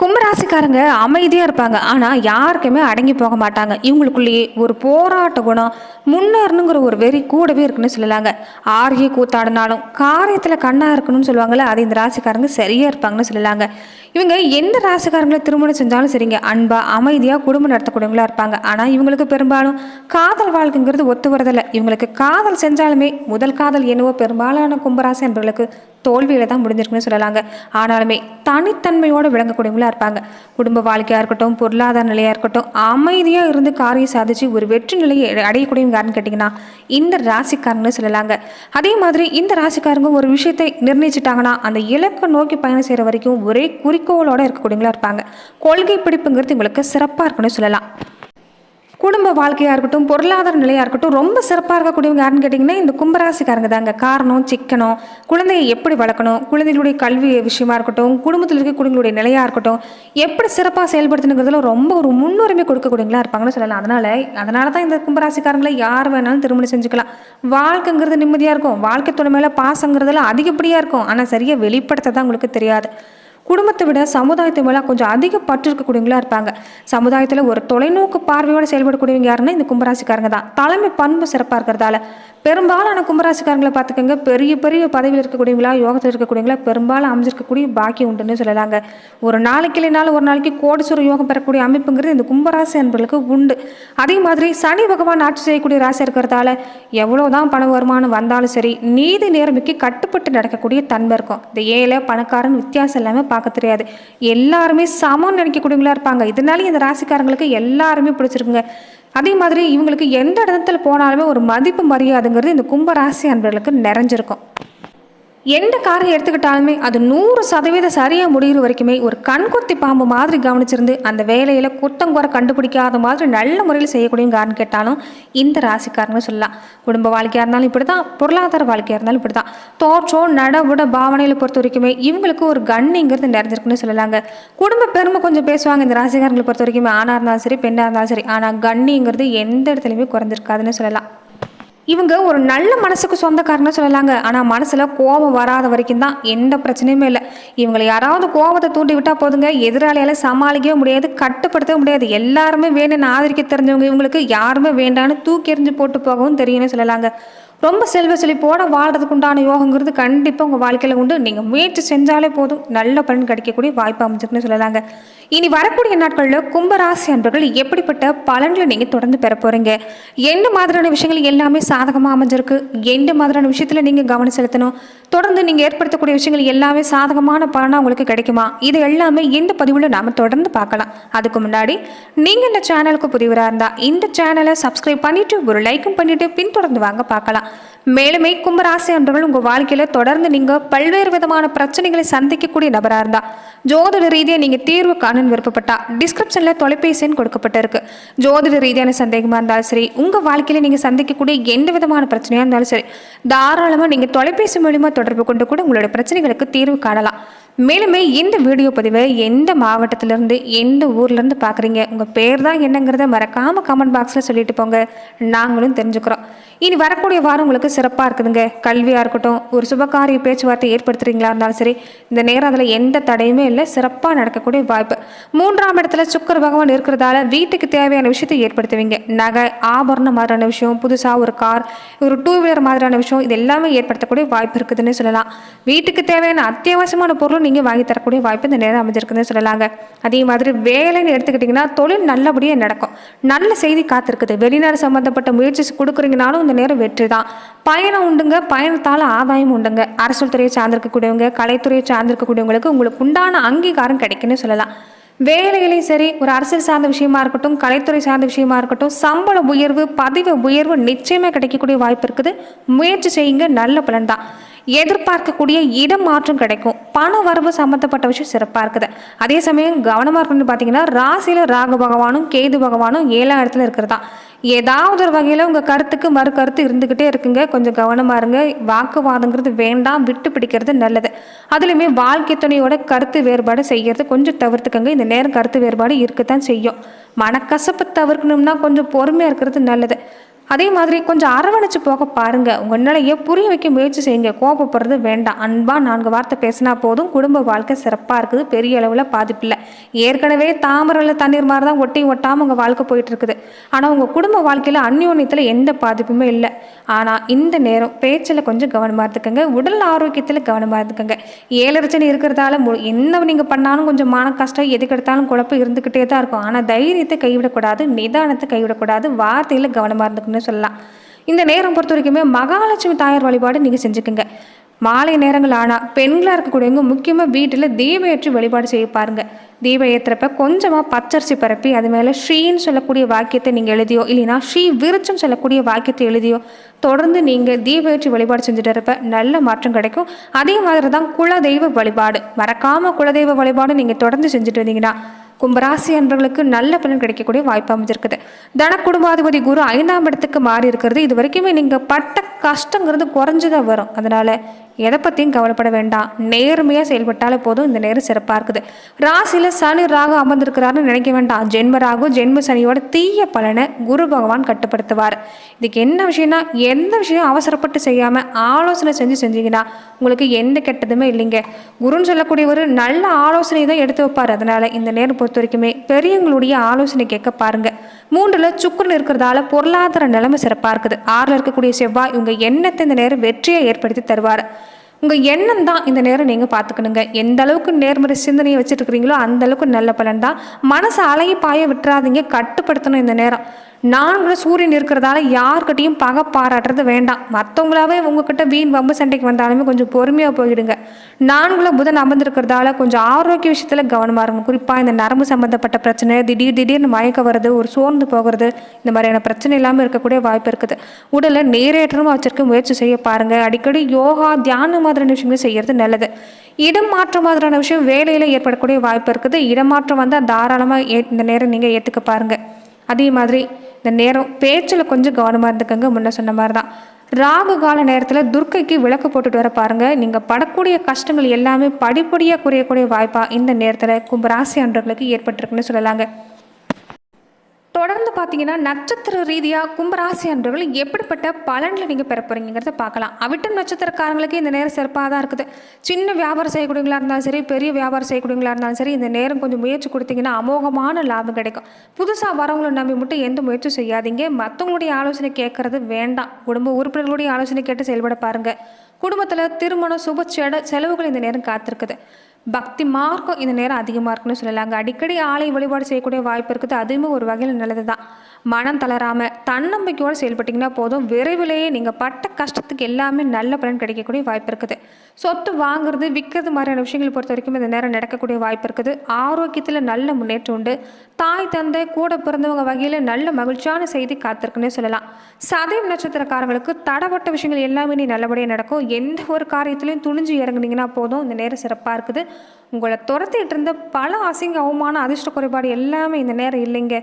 கும்பராசிக்காரங்க அமைதியாக இருப்பாங்க. ஆனால் யாருக்குமே அடங்கி போக மாட்டாங்க. இவங்களுக்குள்ளேயே ஒரு போராட்ட குணம் முன்னேறணுங்கிற ஒரு வெறி கூடவே இருக்குன்னு சொல்லலாங்க. ஆரிய கூத்தாடினாலும் காரியத்தில் கண்ணாக இருக்கணும்னு சொல்லுவாங்கள்ல அது இந்த ராசிக்காரங்க சரியாக இருப்பாங்கன்னு சொல்லலாங்க. இவங்க எந்த ராசிக்காரங்களை திருமணம் செஞ்சாலும் சரிங்க அன்பா அமைதியாக குடும்பம் நடத்தக்கூடியவங்களா இருப்பாங்க. ஆனால் இவங்களுக்கு பெரும்பாலும் காதல் வாழ்க்கைங்கிறது ஒத்து வரதில்லை. இவங்களுக்கு காதல் செஞ்சாலுமே முதல் காதல் என்னவோ பெரும்பாலான கும்பராசி என்பவர்களுக்கு தோல்வியில தான் முடிஞ்சிருக்குன்னு சொல்லலாங்க. ஆனாலுமே தனித்தன்மையோடு விளங்கக்கூடியவங்களா இருப்பாங்க. குடும்ப வாழ்க்கையாக இருக்கட்டும் பொருளாதார நிலையாக இருக்கட்டும் அமைதியாக இருந்து காரியம் சாதிச்சு ஒரு வெற்றி நிலையை அடையக்கூடியவங்கன்னு கேட்டிங்கன்னா இந்த ராசிக்காரங்கன்னு சொல்லலாங்க. அதே மாதிரி இந்த ராசிக்காரங்க ஒரு விஷயத்தை நிர்ணயிச்சிட்டாங்கன்னா அந்த இலக்கை நோக்கி பயணம் செய்கிற வரைக்கும் ஒரே குறிக்கோளோடு இருக்கக்கூடியவங்களா இருப்பாங்க. கொள்கை பிடிப்புங்கிறது உங்களுக்கு சிறப்பாக இருக்குன்னு சொல்லலாம். குடும்ப வாழ்க்கையாக இருக்கட்டும் பொருளாதார நிலையாக இருக்கட்டும் ரொம்ப சிறப்பாக இருக்கக்கூடியவங்க யாருன்னு கேட்டிங்கன்னா இந்த கும்பராசிக்காரங்க தாங்க. காரணம் சிக்கனம். குழந்தையை எப்படி வளர்க்கணும்? குழந்தைகளுடைய கல்வி விஷயமா இருக்கட்டும் குடும்பத்தில் இருக்க குடும்பங்களுடைய நிலையாக இருக்கட்டும் எப்படி சிறப்பாக செயல்படுத்தணுங்கிறதுல ரொம்ப ஒரு முன்னுரிமை கொடுக்கக்கூடியவங்களா இருப்பாங்கன்னு சொல்லலாம். அதனால அதனால தான் இந்த கும்பராசிக்காரங்களை யார் வேணாலும் திருமணம் செஞ்சுக்கலாம். வாழ்க்கைங்கிறது நிம்மதியாக இருக்கும். வாழ்க்கை துணை மேலே பாசங்கிறதுல அதிகப்படியாக இருக்கும். ஆனால் சரியாக வெளிப்படுத்த தான் உங்களுக்கு தெரியாது. குடும்பத்தை விட சமுதாயத்தை மேலே கொஞ்சம் அதிக பற்று இருக்கக்கூடியவங்களா இருப்பாங்க. சமுதாயத்தில் ஒரு தொலைநோக்கு பார்வையோடு செயல்படக்கூடியவங்க யாருன்னா இந்த கும்பராசிக்காரங்க தான். தலைமை பண்பு சிறப்பாக இருக்கிறதால. பெரும்பாலான கும்பராசிக்காரங்களை பார்த்துக்கோங்க. பெரிய பெரிய பதவியில் இருக்கக்கூடியவங்களா யோகத்தில் இருக்கக்கூடியவங்களா பெரும்பாலும் அமைஞ்சிருக்கக்கூடிய பாக்கியம் உண்டுன்னு சொல்லலாங்க. ஒரு நாளைக்கு இல்லைனாலும் ஒரு நாளைக்கு கோடீஸ்வர யோகம் பெறக்கூடிய அமைப்புங்கிறது இந்த கும்பராசி அன்பர்களுக்கு உண்டு. அதே மாதிரி சனி பகவான் ஆட்சி செய்யக்கூடிய ராசி இருக்கிறதால எவ்வளோதான் பண வருமானம் வந்தாலும் சரி நீதி நேர்மைக்கு கட்டுப்பட்டு நடக்கக்கூடிய தன்மை இருக்கும். இந்த ஏழை பணக்காரன் வித்தியாசம் இல்லாமல் பார்க்க தெரியாது. எல்லாருமே சமம்னு நினைக்கக்கூடியவங்களா இருப்பாங்க. இதனால இந்த ராசிக்காரங்களுக்கு எல்லாருமே பிடிச்சிருக்குங்க. அதே மாதிரி இவங்களுக்கு எந்த இடத்துல போனாலுமே ஒரு மதிப்பு மரியாதைங்கிறது இந்த கும்பராசி அன்பர்களுக்கு நிறைஞ்சிருக்கும். எந்த காரை எடுத்துக்கிட்டாலுமே அது நூறு சதவீதம் சரியாக முடிகிற வரைக்குமே ஒரு கண்குத்தி பாம்பு மாதிரி கவனிச்சிருந்து அந்த வேலையில் குத்தங்குறை கண்டுபிடிக்காத மாதிரி நல்ல முறையில் செய்யக்கூடிய யாருன்னு கேட்டாலும் இந்த ராசிக்காரங்க சொல்லலாம். குடும்ப வாழ்க்கையாக இருந்தாலும் இப்படி தான் பொருளாதார வாழ்க்கையாக இருந்தாலும் இப்படி தான் தோற்றம் நடவுட பாவனையில் பொறுத்த வரைக்குமே இவங்களுக்கு ஒரு கண்ணிங்கிறது நிறைஞ்சிருக்குன்னு சொல்லலாங்க. குடும்ப பெருமை கொஞ்சம் பேசுவாங்க இந்த ராசிக்காரங்களை பொறுத்த வரைக்குமே. ஆணாக இருந்தாலும் சரி பெண்ணாக இருந்தாலும் சரி. ஆனால் கண்ணிங்கிறது எந்த இடத்துலையுமே குறைஞ்சிருக்காதுன்னு சொல்லலாம். இவங்க ஒரு நல்ல மனசுக்கு சொந்தக்காரன்னு சொல்லலாங்க. ஆனால் மனசில் கோபம் வராத வரைக்கும் தான் எந்த பிரச்சனையுமே இல்லை. இவங்களை யாராவது கோபத்தை தூண்டி விட்டால் போதுங்க. எதிராளியால் சமாளிக்கவே முடியாது கட்டுப்படுத்தவே முடியாது. எல்லாருமே வேணும்னு ஆதரிக்க தெரிஞ்சவங்க இவங்களுக்கு யாருமே வேண்டான்னு தூக்கி எறிஞ்சு போட்டு போகவும் தெரியும்னு சொல்லலாங்க. ரொம்ப செல்வ செழிப்போட வாழ்கிறதுக்கு உண்டான யோகங்கிறது கண்டிப்பாக உங்கள் வாழ்க்கையில் உண்டு. நீங்கள் முயற்சி செஞ்சாலே போதும். நல்ல பலன் கிடைக்கக்கூடிய வாய்ப்பு அமைஞ்சிருக்குன்னு சொல்லலாங்க. இனி வரக்கூடிய நாட்களில் கும்பராசி அன்பர்கள் எப்படிப்பட்ட பலன்களை நீங்கள் தொடர்ந்து பெற போகிறீங்க எந்த மாதிரியான விஷயங்கள் எல்லாமே சாதகமாக அமைஞ்சிருக்கு? எந்த மாதிரியான விஷயத்தில் நீங்கள் கவனம் செலுத்தணும்? தொடர்ந்து நீங்கள் ஏற்படுத்தக்கூடிய விஷயங்கள் எல்லாமே சாதகமான பலனாக உங்களுக்கு கிடைக்குமா? இது எல்லாமே இந்த பதிவில் நாம் தொடர்ந்து பார்க்கலாம். அதுக்கு முன்னாடி நீங்கள் இந்த சேனலுக்கு புரிவராக இருந்தால் இந்த சேனலை சப்ஸ்கிரைப் பண்ணிவிட்டு ஒரு லைக்கும் பண்ணிவிட்டு பின்தொடர்ந்து வாங்க பார்க்கலாம். மேலுமே கும்பராசி அன்றவர்கள் உங்கள் வாழ்க்கையில் தொடர்ந்து நீங்கள் பல்வேறு விதமான பிரச்சனைகளை சந்திக்கக்கூடிய நபராக இருந்தால் ஜோதிட ரீதியாக நீங்கள் தீர்வு காணன்னு விருப்பப்பட்டா டிஸ்கிரிப்ஷனில் தொலைபேசின்னு கொடுக்கப்பட்டிருக்கு. ஜோதிட ரீதியான சந்தேகமாக இருந்தாலும் சரி உங்கள் வாழ்க்கையில் நீங்கள் சந்திக்கக்கூடிய எந்த விதமான பிரச்சனையாக இருந்தாலும் சரி தாராளமாக நீங்கள் தொலைபேசி மூலிமா தொடர்பு கொண்டு கூட உங்களுடைய பிரச்சனைகளுக்கு தீர்வு காணலாம். மேலுமே இந்த வீடியோ பதிவை எந்த மாவட்டத்திலேருந்து எந்த ஊர்லேருந்து பார்க்குறீங்க உங்கள் பேர் தான் என்னங்கிறத மறக்காமல் கமெண்ட் பாக்ஸில் சொல்லிட்டு போங்க. நாங்களும் தெரிஞ்சுக்கிறோம். இனி வரக்கூடிய வாரம் உங்களுக்கு சிறப்பாக இருக்குதுங்க. கல்வியாக இருக்கட்டும் ஒரு சுபகாரிய பேச்சுவார்த்தை ஏற்படுத்துறீங்களா இருந்தாலும் சரி இந்த நேரம் அதில் எந்த தடையுமே இல்லை. சிறப்பாக நடக்கக்கூடிய வாய்ப்பு. மூன்றாம் இடத்துல சுக்கர் பகவான் இருக்கிறதால வீட்டுக்கு தேவையான விஷயத்தை ஏற்படுத்துவீங்க. நகை ஆபரணம் மாதிரியான விஷயம் புதுசாக ஒரு கார் ஒரு டூ வீலர் மாதிரியான விஷயம் இது எல்லாமே ஏற்படுத்தக்கூடிய வாய்ப்பு இருக்குதுன்னு சொல்லலாம். வீட்டுக்கு தேவையான அத்தியாவசியமான பொருளும் நீங்கள் வாங்கி தரக்கூடிய வாய்ப்பு இந்த நேரம் அமைஞ்சிருக்குதுன்னு சொல்லலாங்க. அதே மாதிரி வேலைன்னு எடுத்துக்கிட்டிங்கன்னா தொழில் நல்லபடியாக நடக்கும். நல்ல செய்தி காத்திருக்குது. வெளிநாடு சம்மந்தப்பட்ட முயற்சி கொடுக்குறீங்கனாலும் இந்த நேரம் வெற்றி தான் பயணம் உண்டுங்க பயணத்தால் ஆதாயம் உண்டுங்க. அரசியல் துறையை சார்ந்திருக்கக்கூடியவங்க கலைத்துறையை சார்ந்திருக்கக்கூடியவங்களுக்கு உங்களுக்கு உண்டான அங்கீகாரம் கிடைக்குன்னு சொல்லலாம். வேலையிலையும் சரி ஒரு அரசியல் சார்ந்த விஷயமா இருக்கட்டும் கலைத்துறை சார்ந்த விஷயமா இருக்கட்டும் சம்பள உயர்வு பதிவு உயர்வு நிச்சயமாக கிடைக்கக்கூடிய வாய்ப்பு இருக்குது. முயற்சி செய்யுங்க நல்ல பலன் தான் எதிர்பார்க்கக்கூடிய இடம் மாற்றம் கிடைக்கும். பண வரவு சம்மந்தப்பட்ட விஷயம் சிறப்பாக இருக்குது. அதே சமயம் கவனமாக இருக்கணும்னு பார்த்தீங்கன்னா ராசியில் ராகு பகவானும் கேது பகவானும் ஏழாம் இடத்துல இருக்கிறதா? ஏதாவது ஒரு வகையில் உங்கள் கருத்துக்கு மறு கருத்து இருந்துக்கிட்டே இருக்குங்க. கொஞ்சம் கவனமாக இருங்க. வாக்குவாதங்கிறது வேண்டாம். விட்டு பிடிக்கிறது நல்லது. அதுலேயுமே வாழ்க்கை துணையோட கருத்து வேறுபாடு செய்கிறது கொஞ்சம் தவிர்த்துக்கங்க. இந்த நேரம் கருத்து வேறுபாடு இருக்கத்தான் செய்யும். மனக்கசப்பு தவிர்க்கணும்னா கொஞ்சம் பொறுமையாக இருக்கிறது நல்லது. அதே மாதிரி கொஞ்சம் அரவணைச்சு போக பாருங்கள் உங்கள் நிலையை புரிய வைக்க முயற்சி செய்யுங்க. கோபப்படுறது வேண்டாம். அன்பாக நான்கு வார்த்தை பேசினா போதும். குடும்ப வாழ்க்கை சிறப்பாக இருக்குது. பெரிய அளவில் பாதிப்பில்லை ஏற்கனவே தாமரையில் தண்ணீர் மாதிரி தான் ஒட்டி ஒட்டாமல் உங்கள் வாழ்க்கை போயிட்டு இருக்குது. ஆனால் உங்கள் குடும்ப வாழ்க்கையில் அந்யோன்யத்தில் எந்த பாதிப்புமே இல்லை. ஆனால் இந்த நேரம் பேச்சில் கொஞ்சம் கவனமாக இருந்துக்கோங்க. உடல் ஆரோக்கியத்தில் கவனமாக இருந்துக்கோங்க. ஏழரச்சனை இருக்கிறதால மு என்ன நீங்கள் பண்ணாலும் கொஞ்சம் மன கஷ்டம் எதுக்கு எடுத்தாலும் குழப்பம் இருந்துக்கிட்டே தான் இருக்கும். ஆனால் தைரியத்தை கைவிடக்கூடாது. நிதானத்தை கைவிடக்கூடாது. வார்த்தையில் கவனமாக அப்படின்னு சொல்லலாம். இந்த நேரம் பொறுத்த வரைக்குமே மகாலட்சுமி தாயார் வழிபாடு நீங்கள் செஞ்சுக்கோங்க. மாலை நேரங்கள் ஆனால் பெண்களாக இருக்கக்கூடியவங்க முக்கியமாக வீட்டில் தீபம் ஏற்றி வழிபாடு செய்ய பாருங்க. தீபம் ஏற்றுறப்ப கொஞ்சமாக பச்சரிசி பரப்பி அது மேலே ஸ்ரீன்னு சொல்லக்கூடிய வாக்கியத்தை நீங்கள் எழுதியோ இல்லைனா ஸ்ரீ விருச்சம் சொல்லக்கூடிய வாக்கியத்தை எழுதியோ தொடர்ந்து நீங்கள் தீபம் ஏற்றி வழிபாடு செஞ்சுட்டு இருப்ப நல்ல மாற்றம் கிடைக்கும். அதே மாதிரி தான் குலதெய்வ வழிபாடு. மறக்காமல் குலதெய்வ வழிபாடு நீங்கள் தொடர்ந்து செஞ்சுட்டு வந்தீங்கன்னா கும்பராசி அன்பர்களுக்கு நல்ல பலன் கிடைக்கக்கூடிய வாய்ப்பு அமைஞ்சிருக்குது. தன குடும்பாதிபதி குரு ஐந்தாம் இடத்துக்கு மாறி இருக்கிறது இது வரைக்குமே நீங்கள் பட்ட கஷ்டங்கிறது குறைஞ்சுதான் வரும். அதனால் எதை பற்றியும் கவலைப்பட வேண்டாம். நேர்மையாக செயல்பட்டாலே போதும். இந்த நேரம் சிறப்பாக இருக்குது. ராசியில் சனி ராகு அமர்ந்திருக்கிறாருன்னு நினைக்க வேண்டாம். ஜென்ம ராகு ஜென்ம சனியோட தீய பலனை குரு பகவான் கட்டுப்படுத்துவார். இதுக்கு என்ன விஷயம்னா எந்த விஷயம் அவசரப்பட்டு செய்யாமல் ஆலோசனை செஞ்சு செஞ்சீங்கன்னா உங்களுக்கு எந்த கெட்டதுமே இல்லைங்க. குருன்னு சொல்லக்கூடிய ஒரு நல்ல ஆலோசனை தான் எடுத்து வைப்பார். அதனால் இந்த நேரம் பொறுத்த வரைக்குமே பெரியவங்களுடைய ஆலோசனை கேட்க பாருங்க. மூன்றில் சுக்குன்னு இருக்கிறதால பொருளாதார நிலைமை சிறப்பாக இருக்குது. ஆறில் இருக்கக்கூடிய செவ்வாய் உங்கள் எண்ணத்தை இந்த நேரம் வெற்றியை ஏற்படுத்தி தருவார். உங்கள் எண்ணம் தான் இந்த நேரம் நீங்கள் பார்த்துக்கணுங்க எந்த அளவுக்கு நேர்மறை சிந்தனையை வச்சுட்டு இருக்கிறீங்களோ அந்த அளவுக்கு நல்ல பலன் தான். மனசை அலைய பாய விட்டுறாதீங்க. கட்டுப்படுத்தணும் இந்த நேரம். நான்கு சூரியன் இருக்கிறதால யார்கிட்டையும் பகை பாராட்டுறது வேண்டாம். மற்றவங்களாவே உங்ககிட்ட வீண் வம்பு சண்டைக்கு வந்தாலுமே கொஞ்சம் பொறுமையாக போயிடுங்க. நான்குல புதன் அமர்ந்திருக்கிறதால கொஞ்சம் ஆரோக்கிய விஷயத்தில் கவனமாக இருக்கும் குறிப்பாக இந்த நரம்பு சம்மந்தப்பட்ட பிரச்சனை திடீர் திடீர்னு மயக்க வருது ஒரு சோர்ந்து போகிறது இந்த மாதிரியான பிரச்சனை இல்லாமல் இருக்கக்கூடிய வாய்ப்பு இருக்குது. உடலை நேரேற்றமாக வச்சிருக்க முயற்சி செய்ய பாருங்கள் அடிக்கடி யோகா தியானம் மாதிரியான விஷயங்கள் செய்கிறது நல்லது. இடம் மாற்றம் மாதிரியான விஷயம் வேலையில் ஏற்படக்கூடிய வாய்ப்பு இருக்குது. இடமாற்றம் வந்தால் தாராளமாக ஏ இந்த நேரம் நீங்கள் ஏற்றுக்க பாருங்கள் அதே மாதிரி இந்த நேரம் பேச்சில் கொஞ்சம் கவனமாக இருந்துக்கங்க முன்ன சொன்ன மாதிரி தான் ராகு கால நேரத்தில் துர்க்கைக்கு விளக்கு போட்டுட்டு வர பாருங்கள் நீங்கள் படக்கூடிய கஷ்டங்கள் எல்லாமே படிப்படியாக குறையக்கூடிய வாய்ப்பாக இந்த நேரத்தில் கும்பராசி அன்றர்களுக்கு ஏற்பட்டிருக்குன்னு சொல்லலாங்க. தொடர்ந்து பார்த்தீங்கன்னா நட்சத்திர ரீதியாக கும்பராசி அன்பர்கள் எப்படிப்பட்ட பலன்களை நீங்கள் பெற போகிறீங்கிறத பார்க்கலாம் அவிட்டம் நட்சத்திரக்காரங்களுக்கு இந்த நேரம் சிறப்பாக தான் இருக்குது. சின்ன வியாபாரம் செய்யக்கூடியவங்களா இருந்தாலும் சரி பெரிய வியாபாரம் செய்யக்கூடியவங்களா இருந்தாலும் சரி இந்த நேரம் கொஞ்சம் முயற்சி கொடுத்தீங்கன்னா அமோகமான லாபம் கிடைக்கும். புதுசாக வரவங்களை நம்பி மட்டும் எந்த முயற்சியும் செய்யாதீங்க. மற்றவங்களுடைய ஆலோசனை கேட்கறது வேண்டாம். குடும்ப உறுப்பினர்களுடைய ஆலோசனை கேட்டு செயல்பட பாருங்கள் குடும்பத்தில் திருமணம் சுப செட செலவுகள் இந்த நேரம் காத்திருக்குது. பக்தி மார்க்கம் இந்த நேரம் அதிகமாக இருக்குன்னு சொல்லலாங்க. அடிக்கடி ஆலை வழிபாடு செய்யக்கூடிய வாய்ப்பு இருக்குது. அதுவுமே ஒரு வகையில் நல்லது தான் மனம் தளராமல் தன்னம்பிக்கையோடு செயல்பட்டிங்கன்னா போதும். விரைவிலேயே நீங்கள் பட்ட கஷ்டத்துக்கு எல்லாமே நல்ல பலன் கிடைக்கக்கூடிய வாய்ப்பு இருக்குது. சொத்து வாங்குறது விற்கிறது மாதிரியான விஷயங்களை பொறுத்த வரைக்கும் இந்த நேரம் நடக்கக்கூடிய வாய்ப்பு இருக்குது. ஆரோக்கியத்தில் நல்ல முன்னேற்றம் உண்டு. தாய் தந்தை கூட பிறந்தவங்க வகையில் நல்ல மகிழ்ச்சியான செய்தி காத்திருக்குன்னே சொல்லலாம். சதயம் நட்சத்திரக்காரங்களுக்கு தடப்பட்ட விஷயங்கள் எல்லாமே நீ நல்லபடியாக நடக்கும். எந்த ஒரு காரியத்திலையும் துணிஞ்சு இறங்குனீங்கன்னா போதும். இந்த நேரம் சிறப்பாக இருக்குது. உங்களை துரத்திட்டு இருந்த பல அசிங்க அவமான அதிர்ஷ்ட குறைபாடு எல்லாமே இந்த நேரம் இல்லைங்க.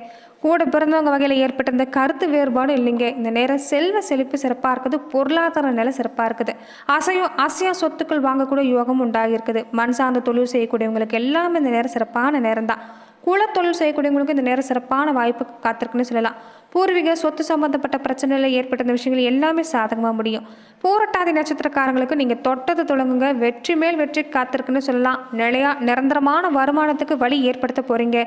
கூட பிறந்தவங்க வகையில் ஏற்பட்ட இந்த கருத்து வேறுபாடும் இல்லைங்க. இந்த நேரம் செல்வ செழிப்பு சிறப்பாக இருக்குது பொருளாதார நிலை சிறப்பாக இருக்குது. அசையும் அசையா சொத்துக்கள் வாங்கக்கூடிய யோகம் உண்டாகிருக்குது மண் சார்ந்த தொழில் செய்யக்கூடியவங்களுக்கு எல்லாமே இந்த நேரம் சிறப்பான நேரம் தான் குலத்தொழில் செய்யக்கூடியவங்களுக்கு இந்த நேரம் சிறப்பான வாய்ப்பு காத்திருக்குன்னு சொல்லலாம். பூர்வீக சொத்து சம்பந்தப்பட்ட பிரச்சனையில் ஏற்பட்ட விஷயங்கள் எல்லாமே சாதகமாக முடியும். பூரட்டாதி நட்சத்திரக்காரங்களுக்கு நீங்கள் தொட்டது தொடங்குங்க. வெற்றி மேல் வெற்றி காத்திருக்குன்னு சொல்லலாம். நிலையா நிரந்தரமான வருமானத்துக்கு வழி ஏற்படுத்த போகிறீங்க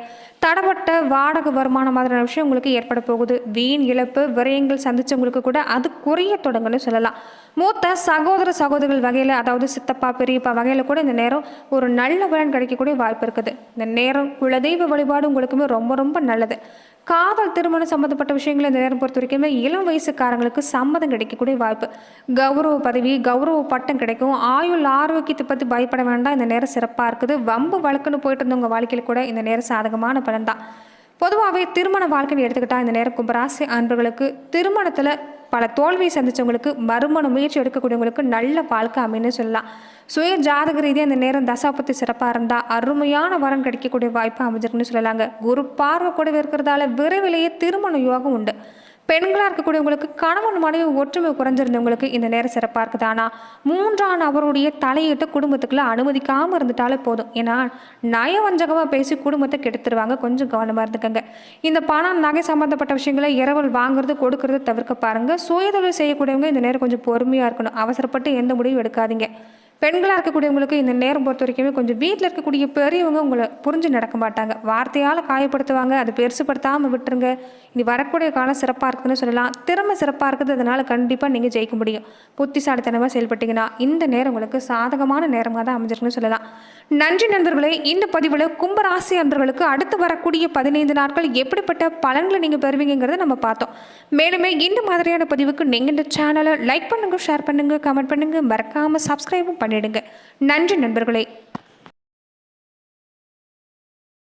தடப்பட்ட வாடகை வருமானம் மாதிரியான விஷயம் உங்களுக்கு ஏற்பட போகுது. வீண் இழப்பு விரயங்கள் சந்திச்சவங்களுக்கு கூட அது குறைய தொடங்குன்னு சொல்லலாம். மூத்த சகோதர சகோதரிகள் வகையில் அதாவது சித்தப்பா பெரியப்பா வகையில் கூட இந்த நேரம் ஒரு நல்ல பலன் கிடைக்கக்கூடிய வாய்ப்பு இருக்குது. இந்த நேரம் குலதெய்வ வழிபாடு உங்களுக்குமே ரொம்ப ரொம்ப நல்லது. காதல் திருமணம் சம்மந்தப்பட்ட விஷயங்களை இந்த நேரம் பொறுத்த வரைக்குமே இளம் வயசுக்காரங்களுக்கு சம்மதம் கிடைக்கக்கூடிய வாய்ப்பு. கௌரவ பதவி கௌரவ பட்டம் கிடைக்கும். ஆயுள் ஆரோக்கியத்தை பற்றி பயப்பட வேண்டாம். இந்த நேரம் சிறப்பாக இருக்குது. வம்பு வழக்குன்னு போயிட்டு இருந்தவங்க வாழ்க்கையில் கூட இந்த நேரம் சாதகமான பலன் தான். பொதுவாகவே திருமண வாழ்க்கைன்னு எடுத்துக்கிட்டால் இந்த நேரம் கும்பராசி அன்பர்களுக்கு திருமணத்தில் பல தோல்வியை சந்தித்தவங்களுக்கு மறுமண முயற்சி எடுக்கக்கூடியவங்களுக்கு நல்ல வாழ்க்கை அமைன்னு சொல்லலாம். சுய ஜாதக ரீதியாக இந்த நேரம் தசாபத்தி சிறப்பாக இருந்தால் அருமையான வரன் கிடைக்கக்கூடிய வாய்ப்பு அமைஞ்சிருக்குன்னு சொல்லலாங்க. குரு பார்வை கூடவே இருக்கிறதால விரைவிலேயே திருமண யோகம் உண்டு. பெண்களாக இருக்கக்கூடியவங்களுக்கு கணவன் மனைவி ஒற்றுமை குறைஞ்சிருந்தவங்களுக்கு இந்த நேரம் சிறப்பாக இருக்குது. ஆனால் மூன்றாம் நபருடைய தலையிட்டு குடும்பத்துக்குள்ள அனுமதிக்காமல் இருந்துட்டாலே போதும். ஏன்னா நயவஞ்சகமாக பேசி குடும்பத்தை கெடுத்துருவாங்க. கொஞ்சம் கவனமாக இருந்துக்கங்க. இந்த பணம் நகை சம்மந்தப்பட்ட விஷயங்களை இரவல் வாங்குறது கொடுக்கறது தவிர்க்க பாருங்கள் சுயதொழில் செய்யக்கூடியவங்க இந்த நேரம் கொஞ்சம் பொறுமையாக இருக்கணும். அவசரப்பட்டு எந்த முடிவும் எடுக்காதீங்க. பெண்களாக இருக்கக்கூடியவங்களுக்கு இந்த நேரம் பொறுத்த வரைக்குமே கொஞ்சம் வீட்டில் இருக்கக்கூடிய பெரியவங்க உங்களை புரிஞ்சு நடக்க மாட்டாங்க. வார்த்தையால் காயப்படுத்துவாங்க. அதை பெருசுப்படுத்தாமல் விட்டுருங்க. இனி வரக்கூடிய காலம் சிறப்பாக இருக்குதுன்னு சொல்லலாம். திறமை சிறப்பாக இருக்குது அதனால் கண்டிப்பாக நீங்கள் ஜெயிக்க முடியும். புத்திசாலித்தனமாக செயல்பட்டீங்கன்னா இந்த நேரம் உங்களுக்கு சாதகமான நேரமாக தான் அமைஞ்சிருக்குன்னு சொல்லலாம். நன்றி நண்பர்களே இந்த பதிவில் கும்பராசி அன்பர்களுக்கு அடுத்து வரக்கூடிய பதினைந்து நாட்கள் எப்படிப்பட்ட பலன்களை நீங்கள் பெறுவீங்கிறத நம்ம பார்த்தோம். மேலுமே இந்த மாதிரியான பதிவுக்கு நீங்கள் இந்த சேனலை லைக் பண்ணுங்கள் ஷேர் பண்ணுங்கள் கமெண்ட் பண்ணுங்கள் மறக்காமல் சப்ஸ்கிரைபும் பண்ணிடுங்க. நன்றி நண்பர்களே.